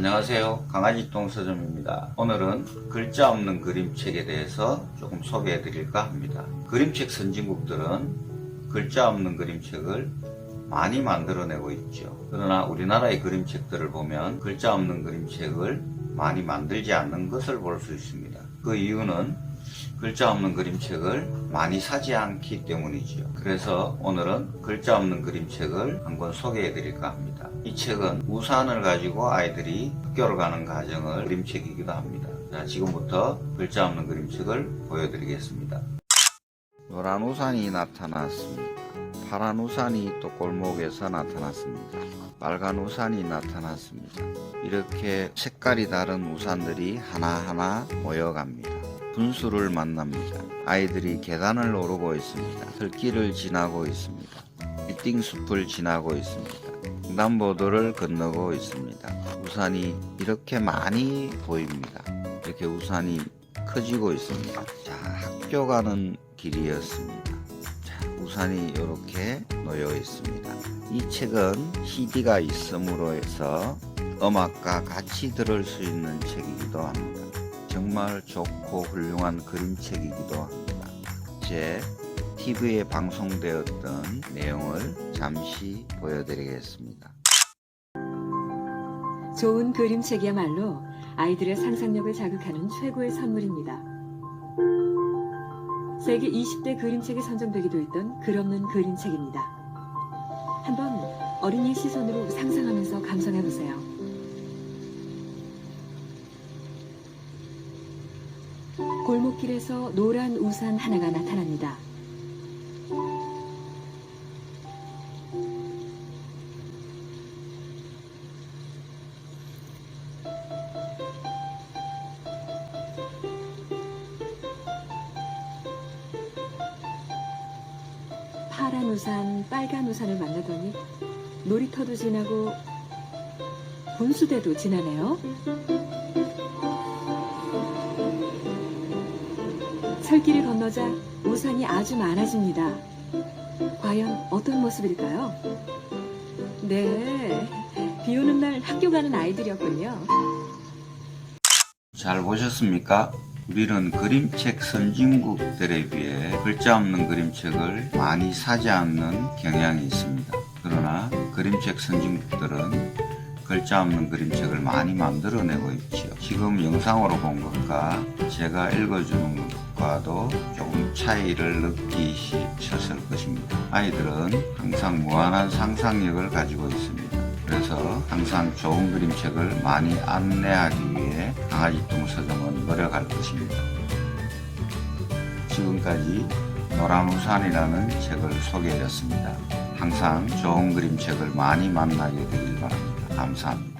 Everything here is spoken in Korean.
안녕하세요. 강아지똥 서점입니다. 오늘은 글자 없는 그림책에 대해서 조금 소개해 드릴까 합니다. 그림책 선진국들은 글자 없는 그림책을 많이 만들어내고 있죠. 그러나 우리나라의 그림책들을 보면 글자 없는 그림책을 많이 만들지 않는 것을 볼 수 있습니다. 그 이유는 글자 없는 그림책을 많이 사지 않기 때문이지요. 그래서 오늘은 글자 없는 그림책을 한권 소개해 드릴까 합니다. 이 책은 우산을 가지고 아이들이 학교를 가는 과정을 그림책이기도 합니다. 자, 지금부터 글자 없는 그림책을 보여드리겠습니다. 노란 우산이 나타났습니다. 파란 우산이 또 골목에서 나타났습니다. 빨간 우산이 나타났습니다. 이렇게 색깔이 다른 우산들이 하나하나 모여갑니다. 분수를 만납니다. 아이들이 계단을 오르고 있습니다. 들길을 지나고 있습니다. 빌딩 숲을 지나고 있습니다. 횡단보도를 건너고 있습니다. 우산이 이렇게 많이 보입니다. 이렇게 우산이 커지고 있습니다. 자, 학교 가는 길이었습니다. 자, 우산이 이렇게 놓여 있습니다. 이 책은 CD가 있음으로 해서 음악과 같이 들을 수 있는 책이기도 합니다. 정말 좋고 훌륭한 그림책이기도 합니다. 제 TV에 방송되었던 내용을 잠시 보여드리겠습니다. 좋은 그림책이야말로 아이들의 상상력을 자극하는 최고의 선물입니다. 세계 20대 그림책에 선정되기도 했던 글없는 그림책입니다. 한번 어린이 시선으로 상상하면서 감상해 보세요. 골목길에서 노란 우산 하나가 나타납니다. 파란 우산, 빨간 우산을 만나더니 놀이터도 지나고 분수대도 지나네요. 철길을 건너자 우산이 아주 많아집니다. 과연 어떤 모습일까요? 네, 비 오는 날 학교 가는 아이들이었군요. 잘 보셨습니까? 우리는 그림책 선진국들에 비해 글자 없는 그림책을 많이 사지 않는 경향이 있습니다. 그러나 그림책 선진국들은 글자 없는 그림책을 많이 만들어내고 있지요. 지금 영상으로 본 것과 제가 읽어주는 것 과도 조금 차이를 느끼셨을 것입니다. 아이들은 항상 무한한 상상력을 가지고 있습니다. 그래서 항상 좋은 그림책을 많이 안내하기 위해 강아지통 서점은 노력할 것입니다. 지금까지 노란 우산이라는 책을 소개해드렸습니다. 항상 좋은 그림책을 많이 만나게 되길 바랍니다. 감사합니다.